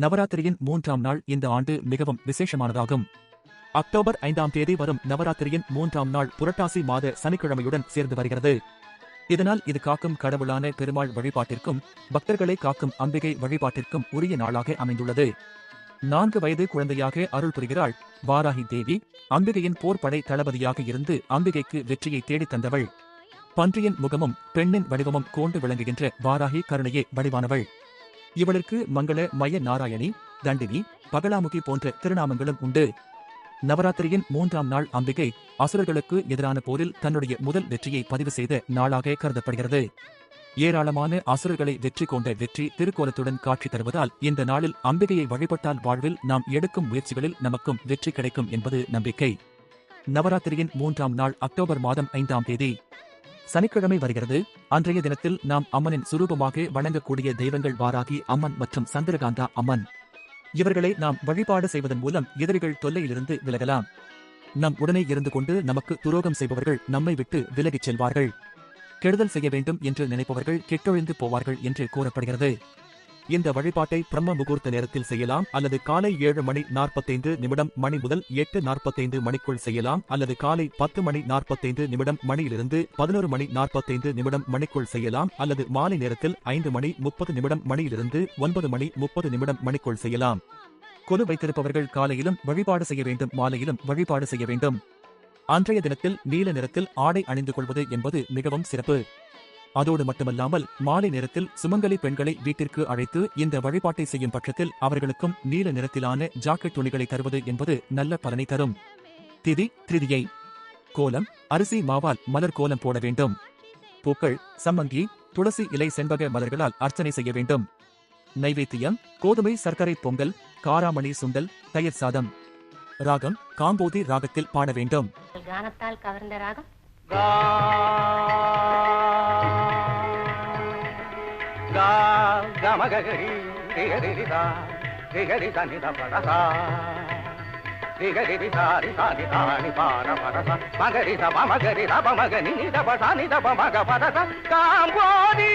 நவராத்திரியின் மூன்றாம் நாள் இந்த ஆண்டு மிகவும் விசேஷமானதாகும். அக்டோபர் ஐந்தாம் தேதி வரும் நவராத்திரியின் மூன்றாம் நாள் புரட்டாசி மாத சனிக்கிழமையுடன் சேர்ந்து வருகிறது. இதனால் இது காக்கும் கடவுளான பெருமாள் வழிபாட்டிற்கும் பக்தர்களை காக்கும் அம்பிகை வழிபாட்டிற்கும் உரிய நாளாக அமைந்துள்ளது. நான்கு வயது குழந்தையாக அருள் புரிகிறாள். வாராகி தேவி அம்பிகையின் போர்படை தளபதியாக இருந்து அம்பிகைக்கு வெற்றியை தேடித் தந்தவள். பன்றியின் முகமும் பெண்ணின் வடிவமும் கோண்டு விளங்குகின்ற வாராகி கருணையே வடிவானவள். இவளுக்கு மங்கள மய நாராயணி தண்டினி பகலாமுகி போன்ற திருநாமங்களும் உண்டு. நவராத்திரியின் மூன்றாம் நாள் அம்பிகை அசுரர்களுக்கு எதிரான போரில் தன்னுடைய முதல் வெற்றியை பதிவு செய்த நாளாக கருதப்படுகிறது. ஏராளமான அசுரர்களை வெற்றி கொண்ட வெற்றி திருக்கோலத்துடன் காட்சி தருவதால் இந்த நாளில் அம்பிகையை வழிபட்டால் வாழ்வில் நாம் எடுக்கும் முயற்சிகளில் நமக்கும் வெற்றி கிடைக்கும் என்பது நம்பிக்கை. நவராத்திரியின் மூன்றாம் நாள் அக்டோபர் மாதம் ஐந்தாம் தேதி சனிக்கிழமை வருகிறது. அன்றைய தினத்தில் நாம் அம்மனின் சுரூபமாக வணங்கக்கூடிய தெய்வங்கள் வாராகி அம்மன் மற்றும் சந்திரகாந்தா அம்மன். இவர்களை நாம் வழிபாடு செய்வதன் மூலம் எதிரிகள் தொல்லையிலிருந்து விலகலாம். நம் உடனே இருந்து கொண்டு நமக்கு துரோகம் செய்பவர்கள் நம்மை விட்டு விலகிச் செல்வார்கள். கெடுதல் செய்ய வேண்டும் என்று நினைப்பவர்கள் கெட்டொழிந்து போவார்கள் என்று கூறப்படுகிறது. இந்த வழிபாட்டை பிரம்ம முகூர்த்த நேரத்தில் செய்யலாம் அல்லது காலை ஏழு மணி நாற்பத்தைந்து நிமிடம் மணி முதல் எட்டு நாற்பத்தைந்து மணிக்குள் செய்யலாம் அல்லது காலை பத்து மணி நாற்பத்தைந்து நிமிடம் மணியிலிருந்து பதினோரு மணி நாற்பத்தைந்து நிமிடம் மணிக்குள் செய்யலாம் அல்லது மாலை நேரத்தில் ஐந்து மணி முப்பது நிமிடம் மணியிலிருந்து ஒன்பது மணி முப்பது நிமிடம் மணிக்குள் செய்யலாம். கொலு வைத்திருப்பவர்கள் காலையிலும் வழிபாடு செய்ய வேண்டும் மாலையிலும் வழிபாடு செய்ய வேண்டும். அன்றைய தினத்தில் நீல நிறத்தில் ஆடை அணிந்து கொள்வது என்பது மிகவும் சிறப்பு. அதோடு மட்டுமல்லாமல் மாலை நேரத்தில் சுமங்கலி பெண்களை வீட்டிற்கு அழைத்து இந்த வழிபாட்டை செய்யும் பட்சத்தில் அவர்களுக்கும் நீல நிறத்திலான ஜாக்கெட் துணிகளை தருவது என்பது நல்ல பலனை தரும். திதி திருதியை. கோலம் அரிசி மாவால் மலர் கோலம் போட வேண்டும். பூக்கள் சம்மங்கி துளசி இலை செண்பக மலர்களால் அர்ச்சனை செய்ய வேண்டும். நைவேத்தியம் கோதுமை சர்க்கரை பொங்கல் காராமணி சுண்டல் தயிர் சாதம். ராகம் காம்போதி ராகத்தில் பாட வேண்டும். கானத்தால் கவர்ந்த ராகம்? గమగరి రిగరిదా రిగరి సని పడస రిగరి సారి సాని తాని పార పరస మగరి సప మగరి సప మగని నిదప సాని దప మగ పరస కాంబోది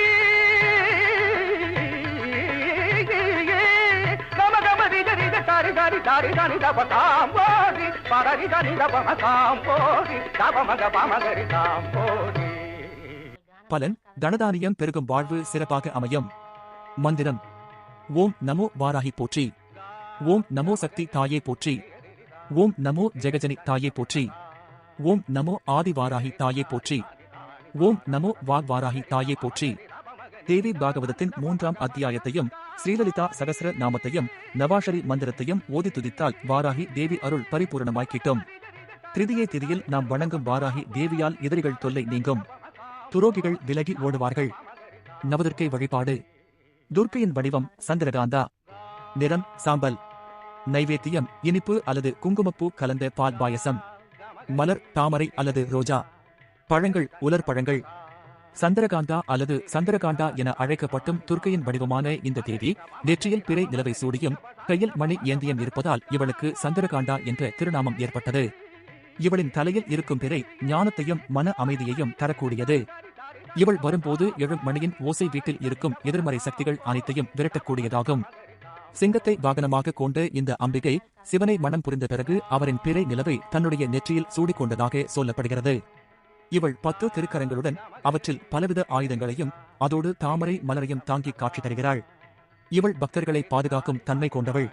గమ గమ రిగరి సారి సారి సారి సాని దప కాంబోది పరరి సని దప మ కాంబోది దప మగ ప మగరి కాంబోది பலன் தனதானியம் பெருகும் வாழ்வு சிறப்பாக அமையும் மந்திரம். ஓம் நமோ வாராகி போற்றி. ஓம் நமோ சக்தி தாயே போற்றி. ஓம் நமோ ஜெகஜனி தாயே போற்றி. ஓம் நமோ ஆதி வாராகி தாயே போற்றி. ஓம் நமோ வாக்வாராகி தாயே போற்றி. தேவி பாகவதத்தின் மூன்றாம் அத்தியாயத்தையும் ஸ்ரீலலிதா சகசர நாமத்தையும் நவாஷரி மந்திரத்தையும் ஓதி துதித்தால் வாராகி தேவி அருள் பரிபூரணமாய் கிட்டும் திருதியை திதியில் நாம் வணங்கும் வாராகி தேவியால் எதிரிகள் தொல்லை நீங்கும். துரோகிகள் விலகி ஓடுவார்கள். நவதுர்க்கை வழிபாடு. துர்க்கையின் வடிவம் சந்திரகாந்தா. நிறம் சாம்பல். நைவேத்தியம் இனிப்பு அல்லது குங்குமப்பூ கலந்த பால் பாயசம். மலர் தாமரை அல்லது ரோஜா. பழங்கள் உலர் பழங்கள். சந்திரகாந்தா அல்லது சந்திரகாந்தா என அழைக்கப்பட்டும் துர்க்கையின் வடிவமான இந்த தேவி நெற்றியில் பிறை நிலவை சூடியும் கையில் மணி ஏந்தியம் இருப்பதால் இவளுக்கு சந்திரகாந்தா என்ற திருநாமம் ஏற்பட்டது. இவளின் தலையில் இருக்கும் பிறை ஞானத்தையும் மன அமைதியையும் தரக்கூடியது. இவள் வரும்போது எழும் மணியின் ஓசை வீட்டில் இருக்கும் எதிர்மறை சக்திகள் அனைத்தையும் விரட்டக்கூடியதாகும். சிங்கத்தை வாகனமாக கொண்ட இந்த அம்பிகை சிவனை மனம் புரிந்த பிறகு அவரின் பிறை நிலவை தன்னுடைய நெற்றியில் சூடிக்கொண்டதாக சொல்லப்படுகிறது. இவள் பத்து திருக்கரங்களுடன் அவற்றில் பலவித ஆயுதங்களையும் அதோடு தாமரை மலரையும் தாங்கி காட்சி தருகிறாள். இவள் பக்தர்களை பாதுகாக்கும் தன்மை கொண்டவள்.